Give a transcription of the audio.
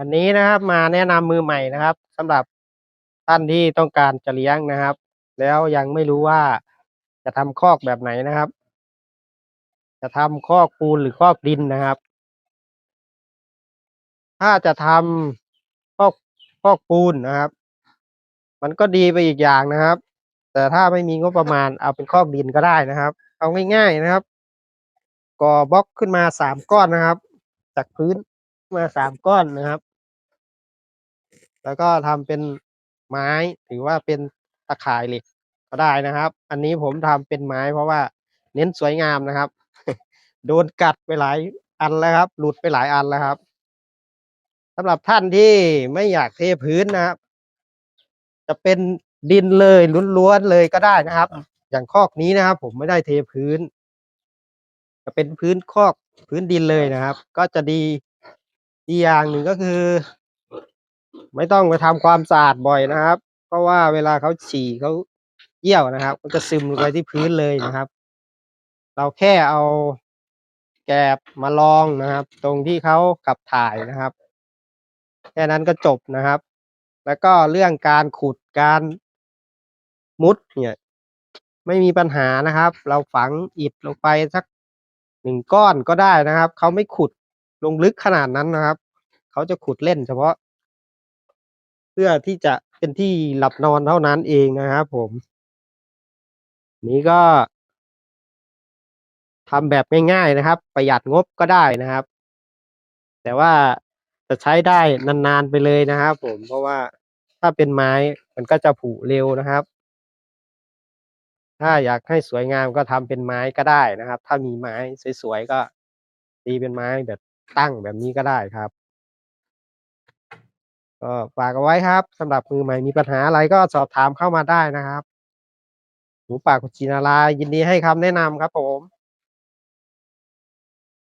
วันนี้นะครับมาแนะนำมือใหม่นะครับสำหรับท่านที่ต้องการจะเลี้ยงนะครับ แล้วยังไม่รู้ว่าจะทำคอกแบบไหนนะครับ จะทำคอกปูนหรือคอกดินนะครับ ถ้าจะทำคอกคอกปูนนะครับ มันก็ดีไปอีกอย่างนะครับ แต่ถ้าไม่มีงบประมาณเอาเป็นคอกดินก็ได้นะครับ เอาง่าย ๆนะครับ ก่อบล็อกขึ้นมาสามก้อนนะครับ จากพื้นมาสามก้อนนะครับ แล้วก็ทำเป็นไม้หรือว่าเป็นตะข่ายเหล็กก็ได้นะครับ อันนี้ผมทำเป็นไม้เพราะว่าเน้นสวยงามนะครับ โดนกัดไปหลายอันแล้วครับ หลุดไปหลายอันแล้วครับสำหรับท่านที่ไม่อยากเทพื้นนะครับ จะเป็นดินเลยล้วนๆเลยก็ได้นะครับ อย่างคอกนี้นะครับ ผมไม่ได้เทพื้น จะเป็นพื้นคอกพื้นดินเลยนะครับ ก็จะดีอีกอย่างหนึ่งก็คือ ไม่ต้องไปทำความสะอาดบ่อยนะครับ เพราะว่าเวลาเขาฉี่เขาเยี่ยวนะครับ มันจะซึมลงไปที่พื้นเลยนะครับ เราแค่เอาแกบมาลองนะครับ ตรงที่เขาขับถ่ายนะครับ แค่นั้นก็จบนะครับ แล้วก็เรื่องการขุดการมุดเนี่ย ไม่มีปัญหานะครับ เราฝังอิฐลงไปสักหนึ่งก้อนก็ได้นะครับ เขาไม่ขุดลงลึกขนาดนั้นนะครับ เขาจะขุดเล่นเฉพาะ พื่อที่จะเป็นที่หลับนอนเท่านั้นเองนะครับผม นี้ก็ทำแบบง่ายๆนะครับ ประหยัดงบก็ได้นะครับ แต่ว่าจะใช้ได้นานๆไปเลยนะครับ ผมเพราะว่าถ้าเป็นไม้มันก็จะผุเร็วนะครับ ถ้าอยากให้สวยงามก็ทำเป็นไม้ก็ได้นะครับ ถ้ามีไม้สวยๆก็ตีเป็นไม้แบบตั้งแบบนี้ก็ได้ครับ ก็ฝากเอาไว้ครับสำหรับมือใหม่มีปัญหาอะไรก็สอบถามเข้ามาได้นะครับหมูป่ากุจินารายินดีให้คำแนะนำครับผม